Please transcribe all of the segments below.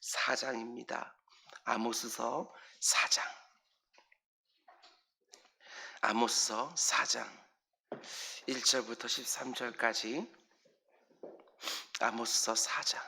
4장입니다. 아모스서 4장. 아모스서 4장 1절부터 13절까지 아모스서 4장.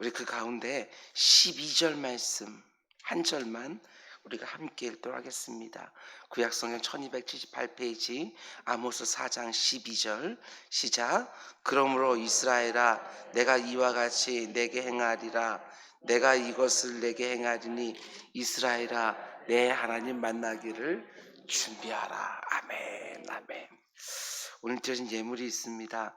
우리 그 가운데 12절 말씀 한 절만 우리가 함께 읽도록 하겠습니다. 구약성경 1278페이지 아모스 4장 12절 시작 그러므로 이스라엘아 내가 이와 같이 내게 행하리라 내가 이것을 내게 행하리니 이스라엘아 내 하나님 만나기를 준비하라 아멘 아멘 오늘 드린 예물이 있습니다.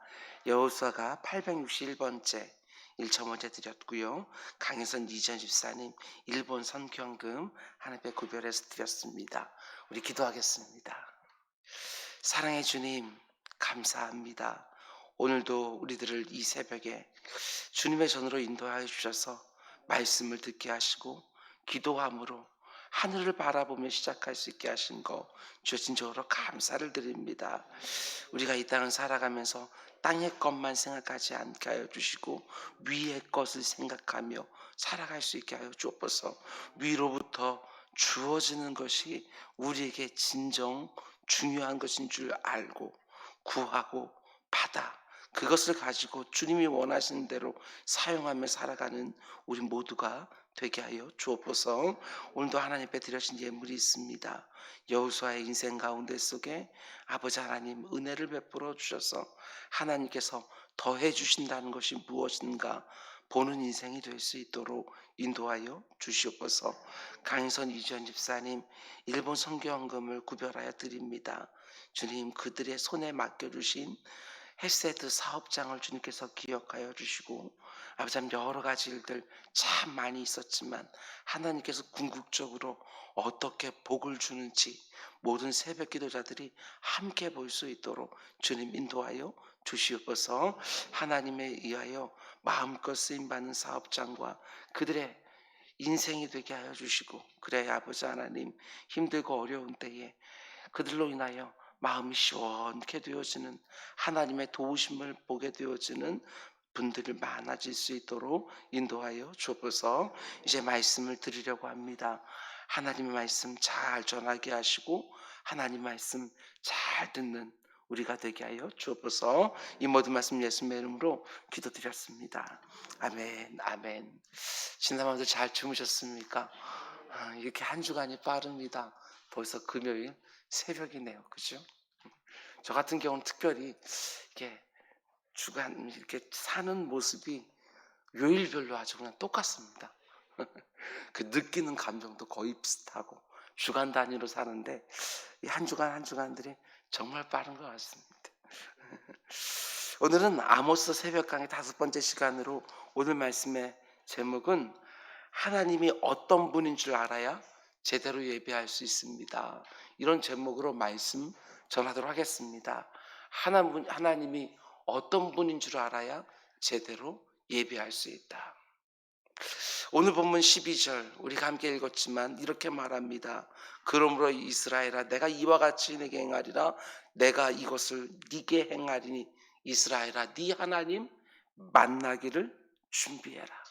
여호수아가 861번째 1첨어제 드렸고요. 강혜선 이전 집사님 일본 선경금 하나님께 구별해서 드렸습니다. 우리 기도하겠습니다. 사랑해 주님 감사합니다. 오늘도 우리들을 이 새벽에 주님의 전으로 인도하여 주셔서 말씀을 듣게 하시고 기도함으로 하늘을 바라보며 시작할 수 있게 하신 거 주신 저로 감사를 드립니다. 우리가 이 땅을 살아가면서 땅의 것만 생각하지 않게 하여 주시고 위의 것을 생각하며 살아갈 수 있게 하여 주옵소서. 위로부터 주어지는 것이 우리에게 진정 중요한 것인 줄 알고 구하고 받아 그것을 가지고 주님이 원하시는 대로 사용하며 살아가는 우리 모두가 되게 하여 주옵소서. 오늘도 하나님 앞에 드려진 예물이 있습니다. 여호수아의 인생 가운데 속에 아버지 하나님 은혜를 베풀어 주셔서 하나님께서 더해 주신다는 것이 무엇인가 보는 인생이 될 수 있도록 인도하여 주시옵소서. 강선 이주연 집사님 일본 성교원금을 구별하여 드립니다. 주님 그들의 손에 맡겨주신 헬세트 사업장을 주님께서 기억하여 주시고 아버지 여러 가지 일들 참 많이 있었지만 하나님께서 궁극적으로 어떻게 복을 주는지 모든 새벽 기도자들이 함께 볼 수 있도록 주님 인도하여 주시옵소서. 하나님에 의하여 마음껏 쓰임 받는 사업장과 그들의 인생이 되게 하여 주시고 그래 아버지 하나님 힘들고 어려운 때에 그들로 인하여 마음이 시원케 되어지는 하나님의 도우심을 보게 되어지는 분들이 많아질 수 있도록 인도하여 주옵소서 이제 말씀을 드리려고 합니다. 하나님의 말씀 잘 전하게 하시고 하나님 말씀 잘 듣는 우리가 되게 하여 주옵소서 이 모든 말씀 예수님의 이름으로 기도드렸습니다. 아멘 아멘 지난밤도 잘 주무셨습니까? 아, 이렇게 한 주간이 빠릅니다. 벌써 금요일 새벽이네요. 그죠? 저 같은 경우는 특별히 이렇게 주간 이렇게 사는 모습이 요일별로 아주 그냥 똑같습니다. 그 느끼는 감정도 거의 비슷하고 주간 단위로 사는데 이 한 주간 한 주간들이 정말 빠른 것 같습니다. 오늘은 아모스 새벽 강의 다섯 번째 시간으로 오늘 말씀의 제목은 하나님이 어떤 분인 줄 알아야 제대로 예배할 수 있습니다. 이런 제목으로 말씀 전하도록 하겠습니다. 하나님, 하나님이 어떤 분인 줄 알아야 제대로 예배할 수 있다. 오늘 본문 12절 우리가 함께 읽었지만 이렇게 말합니다. 그러므로 이스라엘아 내가 이와 같이 내게 행하리라 내가 이것을 네게 행하리니 이스라엘아 네 하나님 만나기를 준비해라.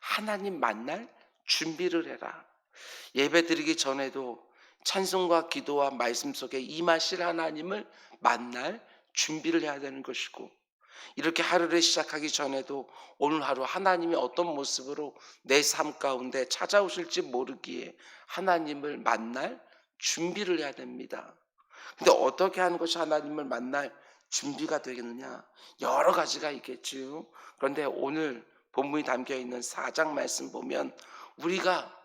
하나님 만날 준비를 해라. 예배 드리기 전에도 찬송과 기도와 말씀 속에 임하실 하나님을 만날 준비를 해야 되는 것이고 이렇게 하루를 시작하기 전에도 오늘 하루 하나님이 어떤 모습으로 내 삶 가운데 찾아오실지 모르기에 하나님을 만날 준비를 해야 됩니다. 근데 어떻게 하는 것이 하나님을 만날 준비가 되겠느냐? 여러 가지가 있겠죠. 그런데 오늘 본문이 담겨 있는 사장 말씀 보면 우리가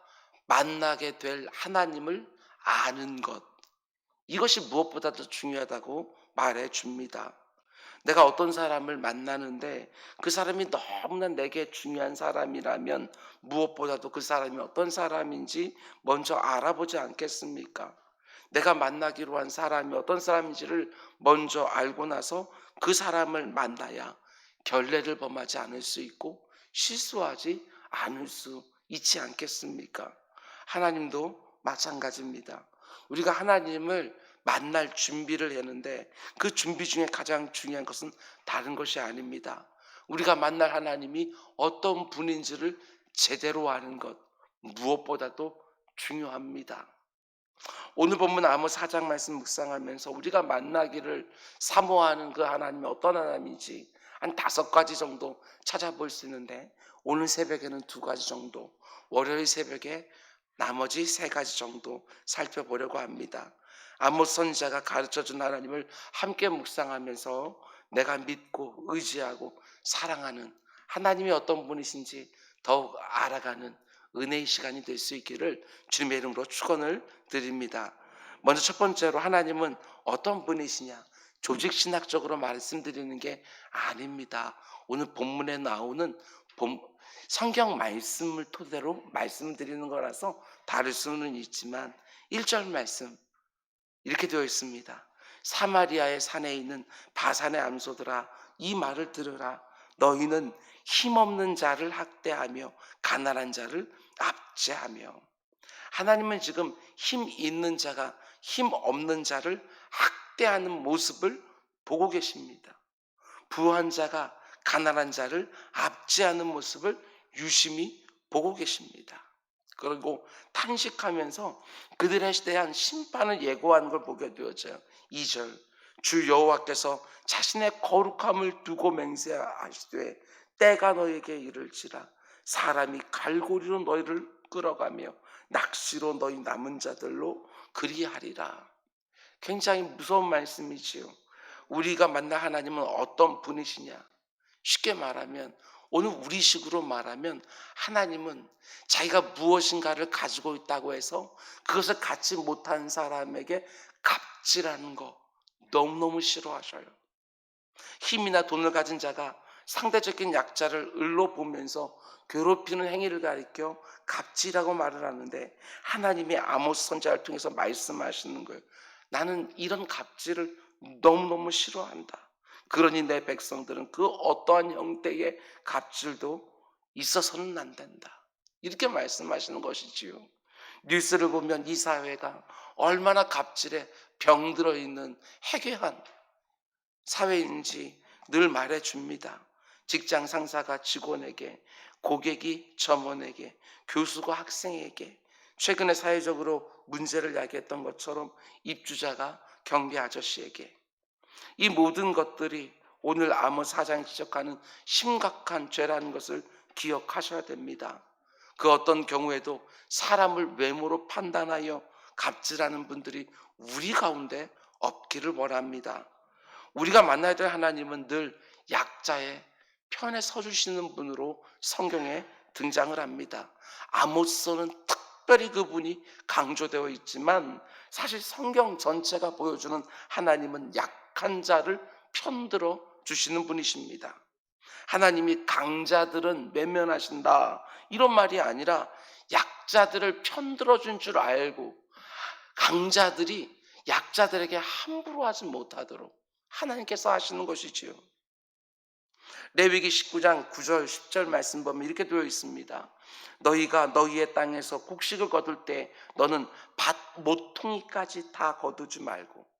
만나게 될 하나님을 아는 것. 이것이 무엇보다도 중요하다고 말해 줍니다. 내가 어떤 사람을 만나는데 그 사람이 너무나 내게 중요한 사람이라면 무엇보다도 그 사람이 어떤 사람인지 먼저 알아보지 않겠습니까? 내가 만나기로 한 사람이 어떤 사람인지를 먼저 알고 나서 그 사람을 만나야 결례를 범하지 않을 수 있고 실수하지 않을 수 있지 않겠습니까? 하나님도 마찬가지입니다. 우리가 하나님을 만날 준비를 했는데 그 준비 중에 가장 중요한 것은 다른 것이 아닙니다. 우리가 만날 하나님이 어떤 분인지를 제대로 아는 것 무엇보다도 중요합니다. 오늘 본문 아모스 4장 말씀 묵상하면서 우리가 만나기를 사모하는 그 하나님이 어떤 하나님인지 한 다섯 가지 정도 찾아볼 수 있는데 오늘 새벽에는 두 가지 정도, 월요일 새벽에 나머지 세 가지 정도 살펴보려고 합니다. 아모스 선지자가 가르쳐준 하나님을 함께 묵상하면서 내가 믿고 의지하고 사랑하는 하나님이 어떤 분이신지 더욱 알아가는 은혜의 시간이 될 수 있기를 주님의 이름으로 축원을 드립니다. 먼저 첫 번째로 하나님은 어떤 분이시냐? 조직 신학적으로 말씀드리는 게 아닙니다. 오늘 본문에 나오는 본- 성경 말씀을 토대로 말씀드리는 거라서 다를 수는 있지만 1절 말씀 이렇게 되어 있습니다. 사마리아의 산에 있는 바산의 암소들아 이 말을 들으라 너희는 힘없는 자를 학대하며 가난한 자를 압제하며 하나님은 지금 힘 있는 자가 힘 없는 자를 학대하는 모습을 보고 계십니다. 부한 자가 가난한 자를 압제하는 모습을 유심히 보고 계십니다. 그리고 탄식하면서 그들에 대한 심판을 예고한 걸 보게 되어져요. 2절 주 여호와께서 자신의 거룩함을 두고 맹세하시되 때가 너에게 이를지라 사람이 갈고리로 너희를 끌어가며 낚시로 너희 남은 자들로 그리하리라. 굉장히 무서운 말씀이지요. 우리가 만날 하나님은 어떤 분이시냐? 쉽게 말하면 오늘 우리식으로 말하면 하나님은 자기가 무엇인가를 가지고 있다고 해서 그것을 갖지 못한 사람에게 갑질하는 거 너무너무 싫어하셔요. 힘이나 돈을 가진 자가 상대적인 약자를 을로 보면서 괴롭히는 행위를 가리켜 갑질이라고 말을 하는데 하나님이 아모스 선자를 통해서 말씀하시는 거예요. 나는 이런 갑질을 너무너무 싫어한다. 그러니 내 백성들은 그 어떠한 형태의 갑질도 있어서는 안 된다. 이렇게 말씀하시는 것이지요. 뉴스를 보면 이 사회가 얼마나 갑질에 병들어 있는 해괴한 사회인지 늘 말해 줍니다. 직장 상사가 직원에게, 고객이 점원에게, 교수가 학생에게, 최근에 사회적으로 문제를 야기했던 것처럼 입주자가 경비 아저씨에게 이 모든 것들이 오늘 아모 사장이 지적하는 심각한 죄라는 것을 기억하셔야 됩니다. 그 어떤 경우에도 사람을 외모로 판단하여 갑질하는 분들이 우리 가운데 없기를 원합니다. 우리가 만나야 될 하나님은 늘 약자의 편에 서주시는 분으로 성경에 등장을 합니다. 아모스는 특별히 그분이 강조되어 있지만 사실 성경 전체가 보여주는 하나님은 약 한 자를 편들어 주시는 분이십니다. 하나님이 강자들은 외면하신다. 이런 말이 아니라 약자들을 편들어 준 줄 알고 강자들이 약자들에게 함부로 하지 못하도록 하나님께서 하시는 것이지요. 레위기 19장 9절 10절 말씀 보면 이렇게 되어 있습니다. 너희가 너희의 땅에서 곡식을 거둘 때 너는 밭 모퉁이까지 다 거두지 말고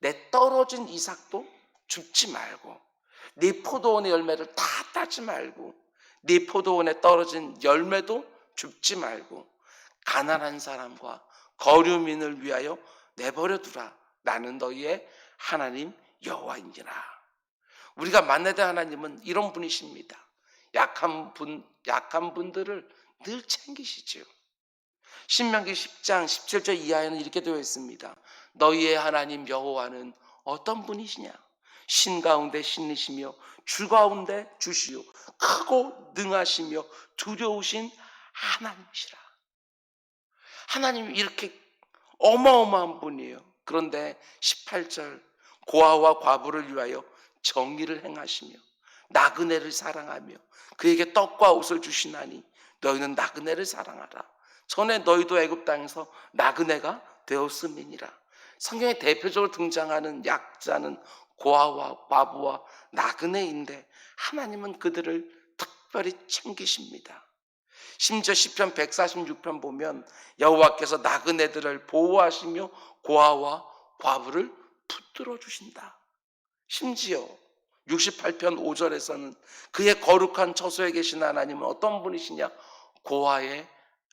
내 떨어진 이삭도 줍지 말고 네 포도원의 열매를 다 따지 말고 네 포도원에 떨어진 열매도 줍지 말고 가난한 사람과 거류민을 위하여 내버려 두라. 나는 너희의 하나님 여호와이니라. 우리가 만나야 될 하나님은 이런 분이십니다. 약한 분, 약한 분들을 늘 챙기시죠. 신명기 10장 17절 이하에는 이렇게 되어 있습니다. 너희의 하나님 여호와는 어떤 분이시냐? 신 가운데 신이시며 주 가운데 주시요 크고 능하시며 두려우신 하나님이시라. 하나님이 이렇게 어마어마한 분이에요. 그런데 18절 고아와 과부를 위하여 정의를 행하시며 나그네를 사랑하며 그에게 떡과 옷을 주시나니 너희는 나그네를 사랑하라. 전에 너희도 애굽 땅에서 나그네가 되었음이니라. 성경에 대표적으로 등장하는 약자는 고아와 과부와 나그네인데 하나님은 그들을 특별히 챙기십니다. 심지어 시편 146편 보면 여호와께서 나그네들을 보호하시며 고아와 과부를 붙들어 주신다. 심지어 68편 5절에서는 그의 거룩한 처소에 계신 하나님은 어떤 분이시냐? 고아의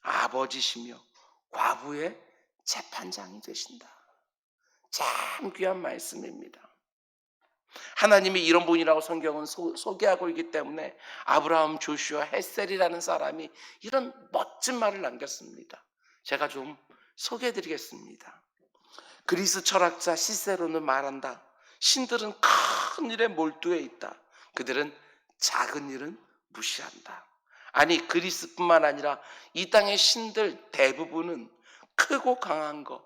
아버지시며 과부의 재판장이 되신다. 참 귀한 말씀입니다. 하나님이 이런 분이라고 성경은 소, 소개하고 있기 때문에 아브라함 조슈아 햇셀이라는 사람이 이런 멋진 말을 남겼습니다. 제가 좀 소개해 드리겠습니다. 그리스 철학자 시세로는 말한다. 신들은 큰 일에 몰두해 있다. 그들은 작은 일은 무시한다. 아니 그리스뿐만 아니라 이 땅의 신들 대부분은 크고 강한 거,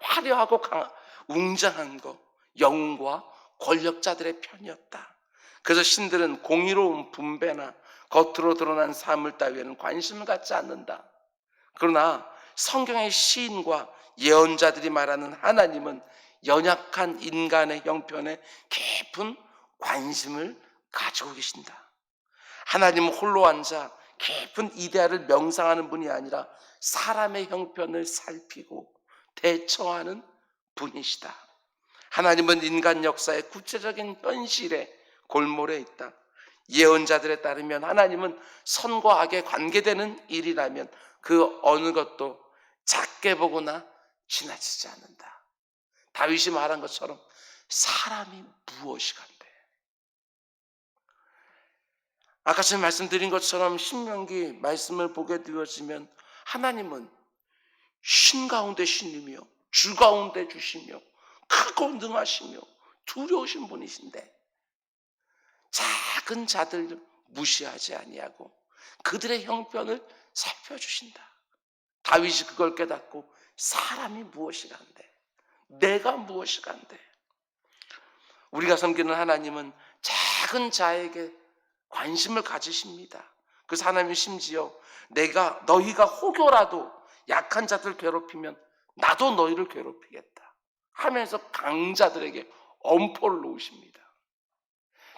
화려하고 강, 웅장한 거, 영웅과 권력자들의 편이었다. 그래서 신들은 공의로운 분배나 겉으로 드러난 사물 따위에는 관심을 갖지 않는다. 그러나 성경의 시인과 예언자들이 말하는 하나님은 연약한 인간의 형편에 깊은 관심을 가지고 계신다. 하나님은 홀로 앉아 깊은 이데아를 명상하는 분이 아니라 사람의 형편을 살피고 대처하는 분이시다. 하나님은 인간 역사의 구체적인 현실에 골몰해 있다. 예언자들에 따르면 하나님은 선과 악에 관계되는 일이라면 그 어느 것도 작게 보거나 지나치지 않는다. 다윗이 말한 것처럼 사람이 무엇이 간대. 아까 제가 말씀드린 것처럼 신명기 말씀을 보게 되어지면 하나님은 신 가운데 신이며 주 가운데 주시며 크고 능하시며 두려우신 분이신데 작은 자들 무시하지 아니하고 그들의 형편을 살펴주신다. 다윗이 그걸 깨닫고 사람이 무엇이 간대? 내가 무엇이 간대? 우리가 섬기는 하나님은 작은 자에게 관심을 가지십니다. 그래서 하나님은 심지어 내가 너희가 혹여라도 약한 자들 괴롭히면 나도 너희를 괴롭히겠다 하면서 강자들에게 엄포를 놓으십니다.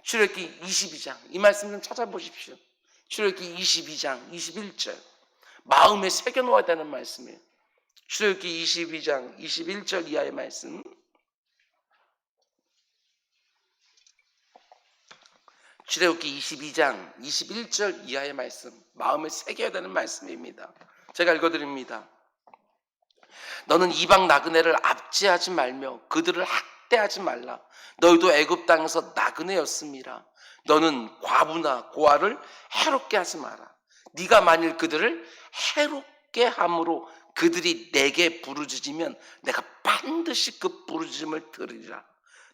출애굽기 22장 이 말씀 좀 찾아보십시오. 출애굽기 22장 21절 마음에 새겨 놓아야 되는 말씀이에요. 출애굽기 22장 21절 이하의 말씀. 출애굽기 22장 21절 이하의 말씀. 마음에 새겨야 되는 말씀입니다. 제가 읽어 드립니다. 너는 이방 나그네를 압제하지 말며 그들을 학대하지 말라. 너희도 애굽 땅에서 나그네였음이라. 너는 과부나 고아를 해롭게 하지 마라. 네가 만일 그들을 해롭게 함으로 그들이 내게 부르짖으면 내가 반드시 그 부르짖음을 들으리라.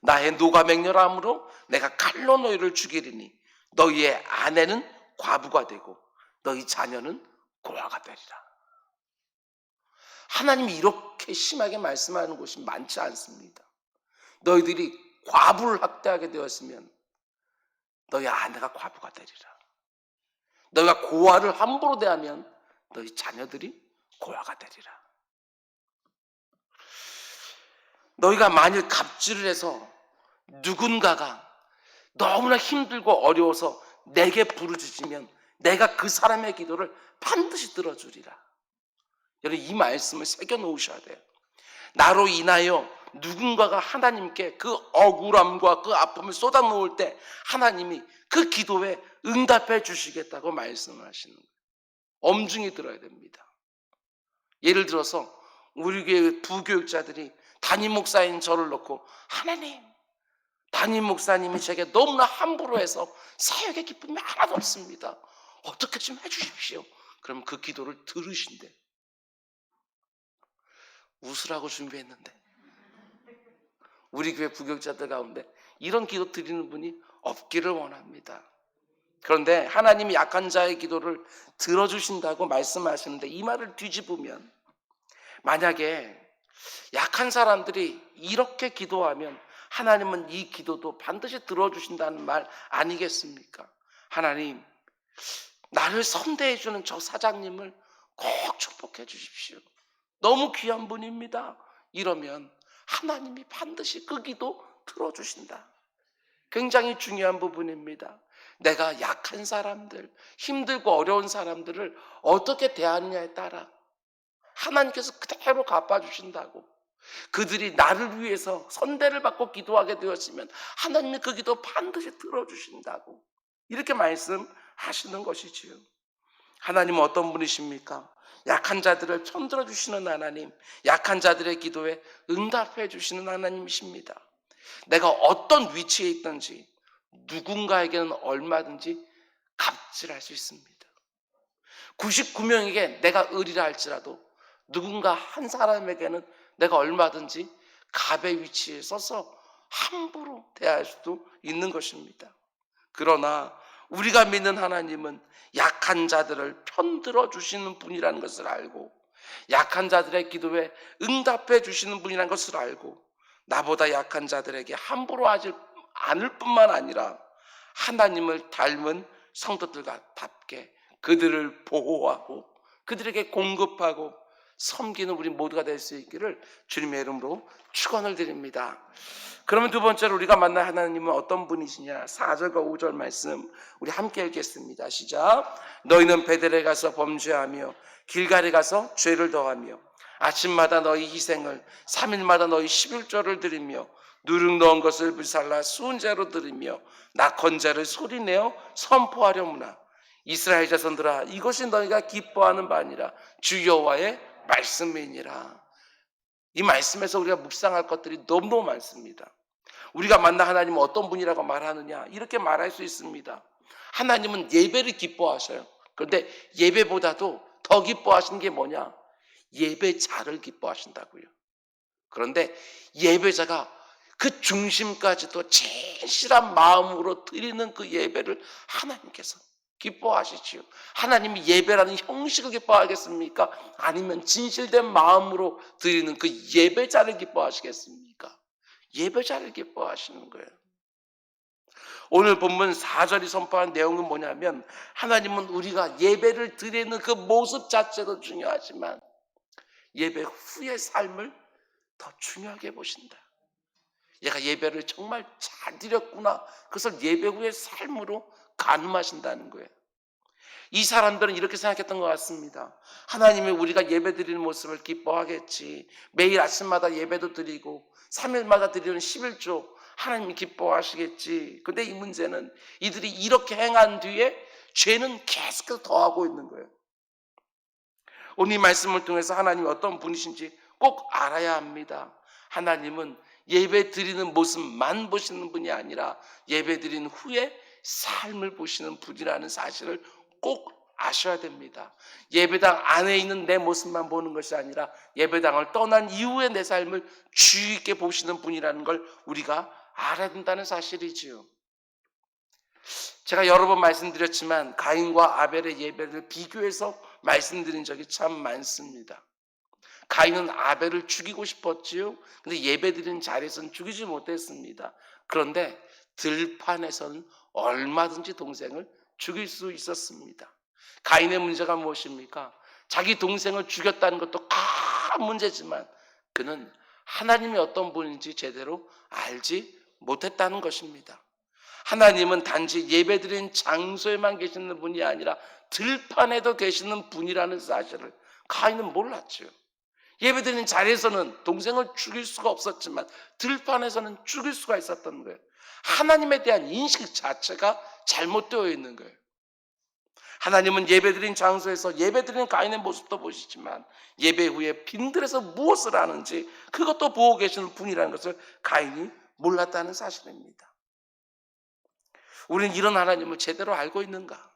나의 노가 맹렬함으로 내가 칼로 너희를 죽이리니 너희의 아내는 과부가 되고 너희 자녀는 고아가 되리라. 하나님이 이렇게 심하게 말씀하는 곳이 많지 않습니다. 너희들이 과부를 학대하게 되었으면 너희 아내가 과부가 되리라. 너희가 고아를 함부로 대하면 너희 자녀들이 고아가 되리라. 너희가 만일 갑질을 해서 누군가가 너무나 힘들고 어려워서 내게 부르짖으면 내가 그 사람의 기도를 반드시 들어주리라. 여러분 이 말씀을 새겨 놓으셔야 돼요. 나로 인하여 누군가가 하나님께 그 억울함과 그 아픔을 쏟아 놓을 때 하나님이 그 기도에 응답해 주시겠다고 말씀하시는 거예요. 엄중히 들어야 됩니다. 예를 들어서 우리 교회 부교육자들이 담임 목사인 저를 놓고 하나님 담임 목사님이 제게 너무나 함부로 해서 사역의 기쁨이 하나도 없습니다. 어떻게 좀 해주십시오. 그럼 그 기도를 들으신대. 웃으라고 준비했는데 우리 교회 부교육자들 가운데 이런 기도 드리는 분이 없기를 원합니다. 그런데 하나님이 약한 자의 기도를 들어주신다고 말씀하시는데 이 말을 뒤집으면 만약에 약한 사람들이 이렇게 기도하면 하나님은 이 기도도 반드시 들어주신다는 말 아니겠습니까? 하나님, 나를 선대해주는 저 사장님을 꼭 축복해 주십시오. 너무 귀한 분입니다. 이러면 하나님이 반드시 그 기도 들어주신다. 굉장히 중요한 부분입니다. 내가 약한 사람들, 힘들고 어려운 사람들을 어떻게 대하느냐에 따라 하나님께서 그대로 갚아주신다고. 그들이 나를 위해서 선대를 받고 기도하게 되었으면 하나님이 그 기도 반드시 들어주신다고 이렇게 말씀하시는 것이지요. 하나님은 어떤 분이십니까? 약한 자들을 편들어 주시는 하나님, 약한 자들의 기도에 응답해 주시는 하나님이십니다. 내가 어떤 위치에 있든지 누군가에게는 얼마든지 갑질할 수 있습니다. 99명에게 내가 의리라 할지라도 누군가 한 사람에게는 내가 얼마든지 갑의 위치에 서서 함부로 대할 수도 있는 것입니다. 그러나 우리가 믿는 하나님은 약한 자들을 편들어 주시는 분이라는 것을 알고 약한 자들의 기도에 응답해 주시는 분이라는 것을 알고 나보다 약한 자들에게 함부로 하지 않을 뿐만 아니라 하나님을 닮은 성도들과 답게 그들을 보호하고 그들에게 공급하고 섬기는 우리 모두가 될 수 있기를 주님의 이름으로 축원을 드립니다. 그러면 두 번째로 우리가 만날 하나님은 어떤 분이시냐? 4절과 5절 말씀 우리 함께 읽겠습니다. 시작. 너희는 베델에 가서 범죄하며 길갈에 가서 죄를 더하며 아침마다 너희 희생을 3일마다 너희 11조를 드리며 누룩 넣은 것을 불살라 수은제로 드리며 낙헌제를 소리내어 선포하려무나 이스라엘 자손들아 이것이 너희가 기뻐하는 바니라 주 여호와의 말씀이니라. 이 말씀에서 우리가 묵상할 것들이 너무너무 많습니다. 우리가 만나 하나님은 어떤 분이라고 말하느냐? 이렇게 말할 수 있습니다. 하나님은 예배를 기뻐하셔요. 그런데 예배보다도 더 기뻐하시는 게 뭐냐? 예배자를 기뻐하신다고요. 그런데 예배자가 그 중심까지도 진실한 마음으로 드리는 그 예배를 하나님께서 기뻐하시지요. 하나님이 예배라는 형식을 기뻐하겠습니까? 아니면 진실된 마음으로 드리는 그 예배자를 기뻐하시겠습니까? 예배자를 기뻐하시는 거예요. 오늘 본문 4절이 선포한 내용은 뭐냐면 하나님은 우리가 예배를 드리는 그 모습 자체도 중요하지만 예배 후의 삶을 더 중요하게 보신다. 얘가 예배를 정말 잘 드렸구나. 그것을 예배 후의 삶으로 가늠하신다는 거예요. 이 사람들은 이렇게 생각했던 것 같습니다. 하나님이 우리가 예배 드리는 모습을 기뻐하겠지. 매일 아침마다 예배도 드리고 3일마다 드리는 11조 하나님이 기뻐하시겠지. 근데 이 문제는 이들이 이렇게 행한 뒤에 죄는 계속해서 더하고 있는 거예요. 오늘 이 말씀을 통해서 하나님이 어떤 분이신지 꼭 알아야 합니다. 하나님은 예배 드리는 모습만 보시는 분이 아니라 예배 드린 후에 삶을 보시는 분이라는 사실을 꼭 아셔야 됩니다. 예배당 안에 있는 내 모습만 보는 것이 아니라 예배당을 떠난 이후의 내 삶을 주의 있게 보시는 분이라는 걸 우리가 알아야 된다는 사실이지요. 제가 여러 번 말씀드렸지만 가인과 아벨의 예배를 비교해서 말씀드린 적이 참 많습니다. 가인은 아벨을 죽이고 싶었지요. 근데 예배드린 자리에서는 죽이지 못했습니다. 그런데 들판에서는 얼마든지 동생을 죽일 수 있었습니다. 가인의 문제가 무엇입니까? 자기 동생을 죽였다는 것도 큰 문제지만 그는 하나님이 어떤 분인지 제대로 알지 못했다는 것입니다. 하나님은 단지 예배드린 장소에만 계시는 분이 아니라 들판에도 계시는 분이라는 사실을 가인은 몰랐죠. 예배드리는 자리에서는 동생을 죽일 수가 없었지만 들판에서는 죽일 수가 있었던 거예요. 하나님에 대한 인식 자체가 잘못되어 있는 거예요. 하나님은 예배드린 장소에서 예배드리는 가인의 모습도 보시지만 예배 후에 빈들에서 무엇을 하는지 그것도 보고 계시는 분이라는 것을 가인이 몰랐다는 사실입니다. 우리는 이런 하나님을 제대로 알고 있는가?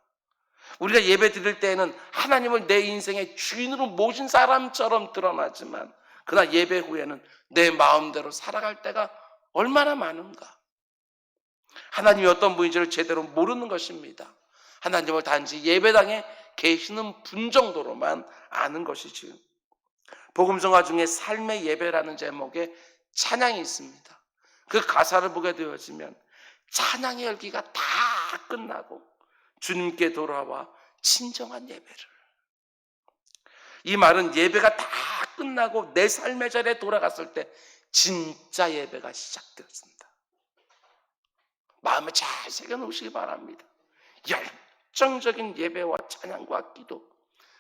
우리가 예배 드릴 때에는 하나님을 내 인생의 주인으로 모신 사람처럼 드러나지만 그러나 예배 후에는 내 마음대로 살아갈 때가 얼마나 많은가? 하나님이 어떤 분인지를 제대로 모르는 것입니다. 하나님을 단지 예배당에 계시는 분 정도로만 아는 것이지요. 복음성화 중에 삶의 예배라는 제목의 찬양이 있습니다. 그 가사를 보게 되어지면 찬양의 열기가 다 끝나고 주님께 돌아와 진정한 예배를. 이 말은 예배가 다 끝나고 내 삶의 자리에 돌아갔을 때 진짜 예배가 시작되었습니다. 마음에 잘 새겨 놓으시기 바랍니다. 열정적인 예배와 찬양과 기도.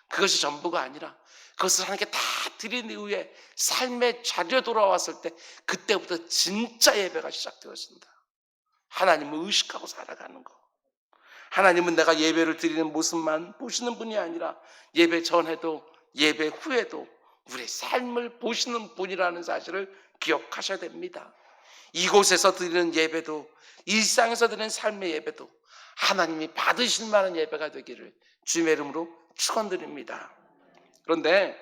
그것이 전부가 아니라 그것을 하나님께 다 드린 이후에 삶의 자리에 돌아왔을 때 그때부터 진짜 예배가 시작되어진다. 하나님을 의식하고 살아가는 거. 하나님은 내가 예배를 드리는 모습만 보시는 분이 아니라 예배 전에도 예배 후에도 우리의 삶을 보시는 분이라는 사실을 기억하셔야 됩니다. 이곳에서 드리는 예배도 일상에서 드리는 삶의 예배도 하나님이 받으실 만한 예배가 되기를 주님의 이름으로 축원드립니다. 그런데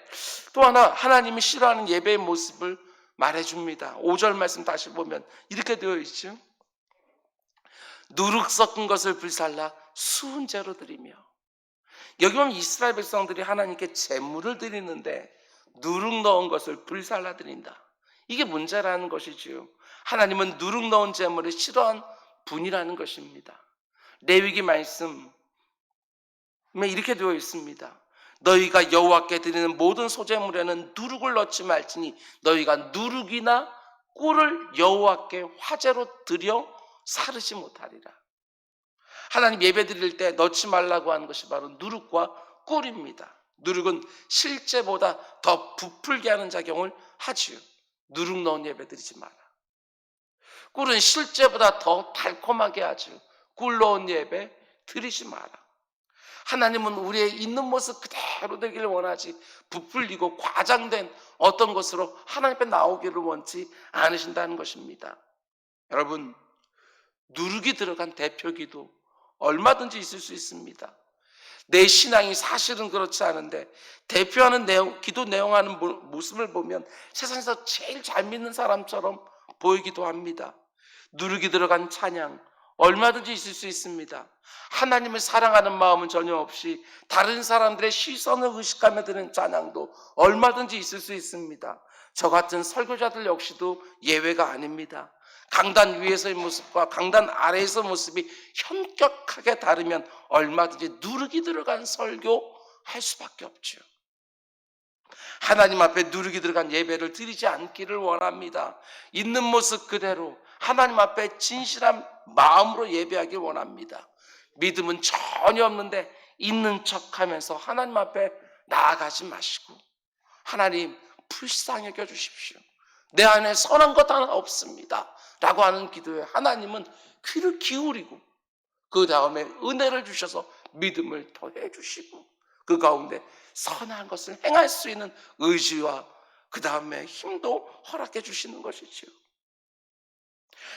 또 하나 하나님이 싫어하는 예배의 모습을 말해 줍니다. 5절 말씀 다시 보면 이렇게 되어 있죠. 누룩 섞은 것을 불살라 수은 제로 드리며 여기 보면 이스라엘 백성들이 하나님께 제물을 드리는데 누룩 넣은 것을 불살라 드린다. 이게 문제라는 것이지요. 하나님은 누룩 넣은 제물을 싫어한 분이라는 것입니다. 레위기 말씀에 이렇게 되어 있습니다. 너희가 여호와께 드리는 모든 소재물에는 누룩을 넣지 말지니 너희가 누룩이나 꿀을 여호와께 화제로 드려 사르지 못하리라. 하나님 예배 드릴 때 넣지 말라고 하는 것이 바로 누룩과 꿀입니다. 누룩은 실제보다 더 부풀게 하는 작용을 하지요. 누룩 넣은 예배 드리지 마라. 꿀은 실제보다 더 달콤하게 하죠. 꿀 넣은 예배 드리지 마라. 하나님은 우리의 있는 모습 그대로 되기를 원하지 부풀리고 과장된 어떤 것으로 하나님 앞에 나오기를 원치 않으신다는 것입니다. 여러분, 누룩이 들어간 대표 기도 얼마든지 있을 수 있습니다. 내 신앙이 사실은 그렇지 않은데 대표하는 내용, 기도 내용하는 모- 모습을 보면 세상에서 제일 잘 믿는 사람처럼 보이기도 합니다. 누룩이 들어간 찬양 얼마든지 있을 수 있습니다. 하나님을 사랑하는 마음은 전혀 없이 다른 사람들의 시선을 의식하며 드는 찬양도 얼마든지 있을 수 있습니다. 저 같은 설교자들 역시도 예외가 아닙니다. 강단 위에서의 모습과 강단 아래에서 모습이 현격하게 다르면 얼마든지 누룩이 들어간 설교 할 수밖에 없죠. 하나님 앞에 누룩이 들어간 예배를 드리지 않기를 원합니다. 있는 모습 그대로 하나님 앞에 진실한 마음으로 예배하길 원합니다. 믿음은 전혀 없는데 있는 척 하면서 하나님 앞에 나아가지 마시고 하나님 불쌍히 여겨 주십시오. 내 안에 선한 것 하나 없습니다. 라고 하는 기도에 하나님은 귀를 기울이고 그 다음에 은혜를 주셔서 믿음을 더해 주시고 그 가운데 선한 것을 행할 수 있는 의지와 그 다음에 힘도 허락해 주시는 것이지요.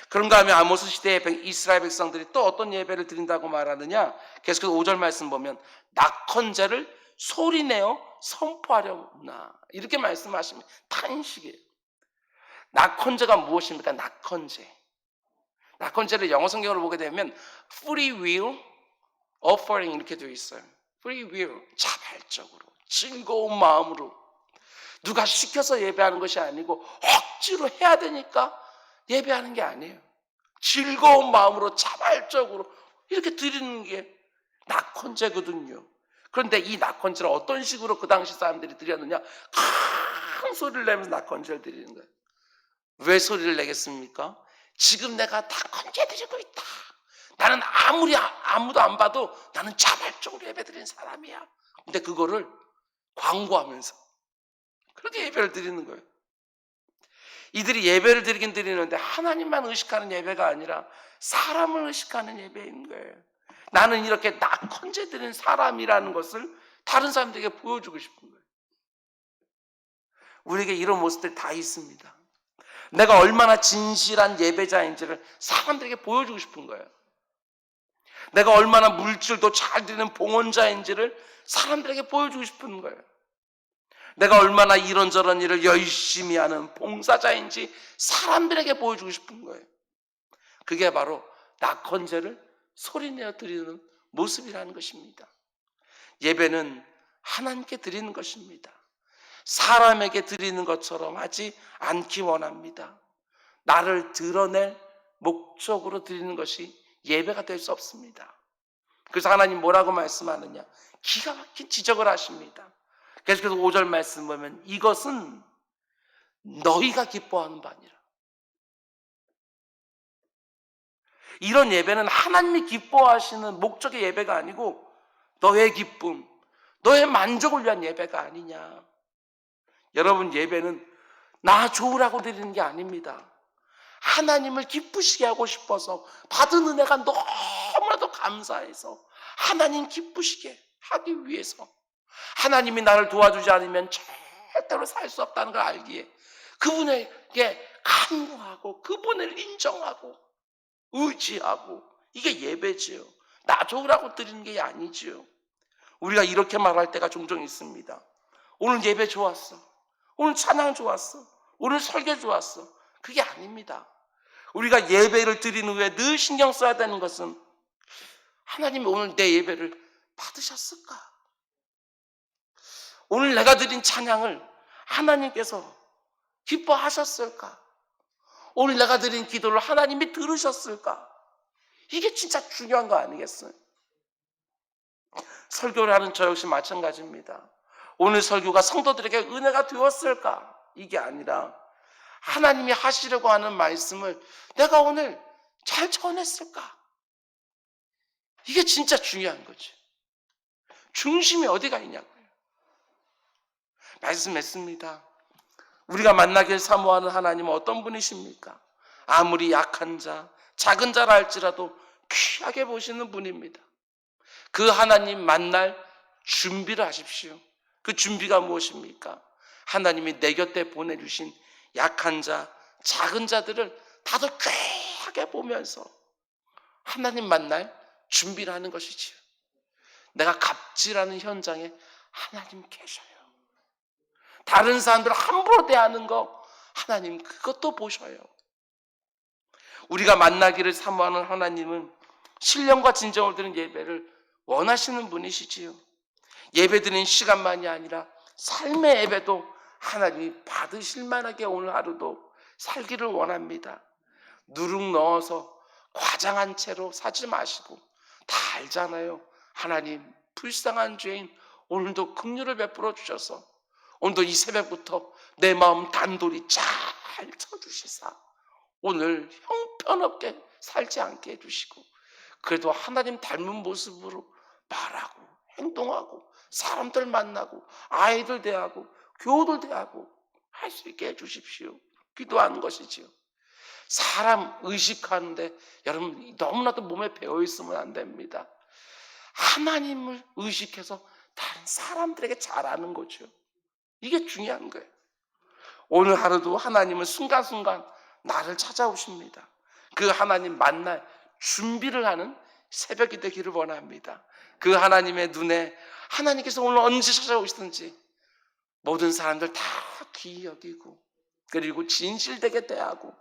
그런가 하면 아모스 시대의 백- 이스라엘 백성들이 또 어떤 예배를 드린다고 말하느냐? 계속해서 5절 말씀 보면 낙헌제를 소리내어 선포하려나 이렇게 말씀하시면 탄식이에요. 낙헌제가 무엇입니까? 낙헌제. 낙헌제를 영어 성경으로 보게 되면 free will offering 이렇게 되어 있어요. free will 자발적으로 즐거운 마음으로 누가 시켜서 예배하는 것이 아니고 억지로 해야 되니까 예배하는 게 아니에요. 즐거운 마음으로 자발적으로 이렇게 드리는 게 낙헌제거든요. 그런데 이 낙헌제를 어떤 식으로 그 당시 사람들이 드렸느냐? 큰 소리를 내면서 낙헌제를 드리는 거예요. 왜 소리를 내겠습니까? 지금 내가 낙헌제 드리고 있다. 나는 아무리 아- 아무도 안 봐도 나는 자발적으로 예배드리는 사람이야. 근데 그거를 광고하면서 그렇게 예배를 드리는 거예요. 이들이 예배를 드리긴 드리는데 하나님만 의식하는 예배가 아니라 사람을 의식하는 예배인 거예요. 나는 이렇게 낙헌제 드리는 사람이라는 것을 다른 사람들에게 보여주고 싶은 거예요. 우리에게 이런 모습들 다 있습니다. 내가 얼마나 진실한 예배자인지를 사람들에게 보여주고 싶은 거예요. 내가 얼마나 물질도 잘 드리는 봉헌자인지를 사람들에게 보여주고 싶은 거예요. 내가 얼마나 이런저런 일을 열심히 하는 봉사자인지 사람들에게 보여주고 싶은 거예요. 그게 바로 낙헌제를 소리내어 드리는 모습이라는 것입니다. 예배는 하나님께 드리는 것입니다. 사람에게 드리는 것처럼 하지 않기 원합니다. 나를 드러낼 목적으로 드리는 것이 예배가 될 수 없습니다. 그래서 하나님 뭐라고 말씀하느냐? 기가 막힌 지적을 하십니다. 계속해서 5절 말씀 보면 이것은 너희가 기뻐하는 바니라. 이런 예배는 하나님이 기뻐하시는 목적의 예배가 아니고 너의 기쁨, 너의 만족을 위한 예배가 아니냐. 여러분 예배는 나 좋으라고 드리는 게 아닙니다. 하나님을 기쁘시게 하고 싶어서 받은 은혜가 너무나도 감사해서 하나님 기쁘시게 하기 위해서 하나님이 나를 도와주지 않으면 절대로 살 수 없다는 걸 알기에 그분에게 간구하고 그분을 인정하고 의지하고 이게 예배지요. 나 좋으라고 드리는 게 아니지요. 우리가 이렇게 말할 때가 종종 있습니다. 오늘 예배 좋았어. 오늘 찬양 좋았어. 오늘 설교 좋았어. 그게 아닙니다. 우리가 예배를 드린 후에 늘 신경 써야 되는 것은 하나님이 오늘 내 예배를 받으셨을까? 오늘 내가 드린 찬양을 하나님께서 기뻐하셨을까? 오늘 내가 드린 기도를 하나님이 들으셨을까? 이게 진짜 중요한 거 아니겠어요? 설교를 하는 저 역시 마찬가지입니다. 오늘 설교가 성도들에게 은혜가 되었을까? 이게 아니라 하나님이 하시려고 하는 말씀을 내가 오늘 잘 전했을까? 이게 진짜 중요한 거지. 중심이 어디가 있냐고요. 말씀했습니다. 우리가 만나길 사모하는 하나님은 어떤 분이십니까? 아무리 약한 자, 작은 자라 할지라도 귀하게 보시는 분입니다. 그 하나님 만날 준비를 하십시오. 그 준비가 무엇입니까? 하나님이 내 곁에 보내주신 약한 자, 작은 자들을 다들 귀하게 보면서 하나님 만날 준비를 하는 것이지요. 내가 갑질하는 현장에 하나님 계셔요. 다른 사람들 함부로 대하는 거 하나님 그것도 보셔요. 우리가 만나기를 사모하는 하나님은 신령과 진정을 드는 예배를 원하시는 분이시지요. 예배 드리는 시간만이 아니라 삶의 예배도 하나님이 받으실 만하게 오늘 하루도 살기를 원합니다. 누룩 넣어서 과장한 채로 사지 마시고 다 알잖아요. 하나님 불쌍한 죄인 오늘도 긍휼을 베풀어 주셔서 오늘도 이 새벽부터 내 마음 단돌이 잘 쳐주시사 오늘 형편없게 살지 않게 해주시고 그래도 하나님 닮은 모습으로 말하고 행동하고 사람들 만나고 아이들 대하고 교우들 대하고 할 수 있게 해주십시오. 기도하는 것이지요. 사람 의식하는데 여러분 너무나도 몸에 배어 있으면 안 됩니다. 하나님을 의식해서 다른 사람들에게 잘하는 거죠. 이게 중요한 거예요. 오늘 하루도 하나님은 순간순간 나를 찾아오십니다. 그 하나님 만날 준비를 하는 새벽이 되기를 원합니다. 그 하나님의 눈에 하나님께서 오늘 언제 찾아오시든지 모든 사람들 다 귀히 여기고 그리고 진실되게 대하고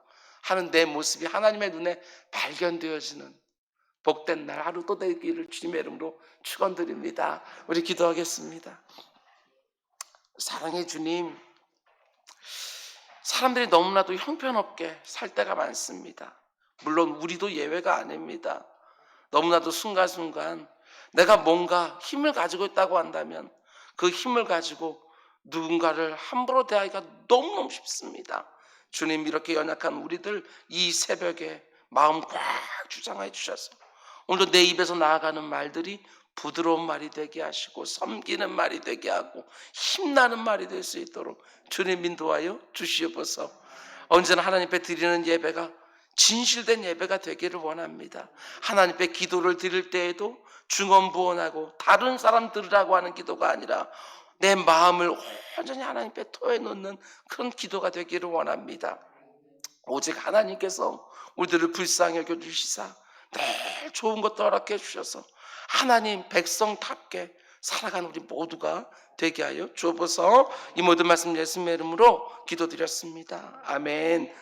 하는 내 모습이 하나님의 눈에 발견되어지는 복된 날 하루 또 되기를 주님의 이름으로 축원드립니다. 우리 기도하겠습니다. 사랑의 주님, 사람들이 너무나도 형편없게 살 때가 많습니다. 물론 우리도 예외가 아닙니다. 너무나도 순간순간 내가 뭔가 힘을 가지고 있다고 한다면 그 힘을 가지고 누군가를 함부로 대하기가 너무너무 쉽습니다. 주님 이렇게 연약한 우리들 이 새벽에 마음 꽉 주장해 주셔서 오늘도 내 입에서 나아가는 말들이 부드러운 말이 되게 하시고 섬기는 말이 되게 하고 힘나는 말이 될 수 있도록 주님 인도하여 주시옵소서. 언제나 하나님 앞에 드리는 예배가 진실된 예배가 되기를 원합니다. 하나님 앞에 기도를 드릴 때에도 중언부언하고 다른 사람 들으라고 하는 기도가 아니라 내 마음을 온전히 하나님 앞에 토해 놓는 그런 기도가 되기를 원합니다. 오직 하나님께서 우리들을 불쌍히 여겨 주시사 늘 좋은 것도 허락해 주셔서 하나님 백성답게 살아가는 우리 모두가 되게 하여 주옵소서 이 모든 말씀 예수님의 이름으로 기도드렸습니다. 아멘.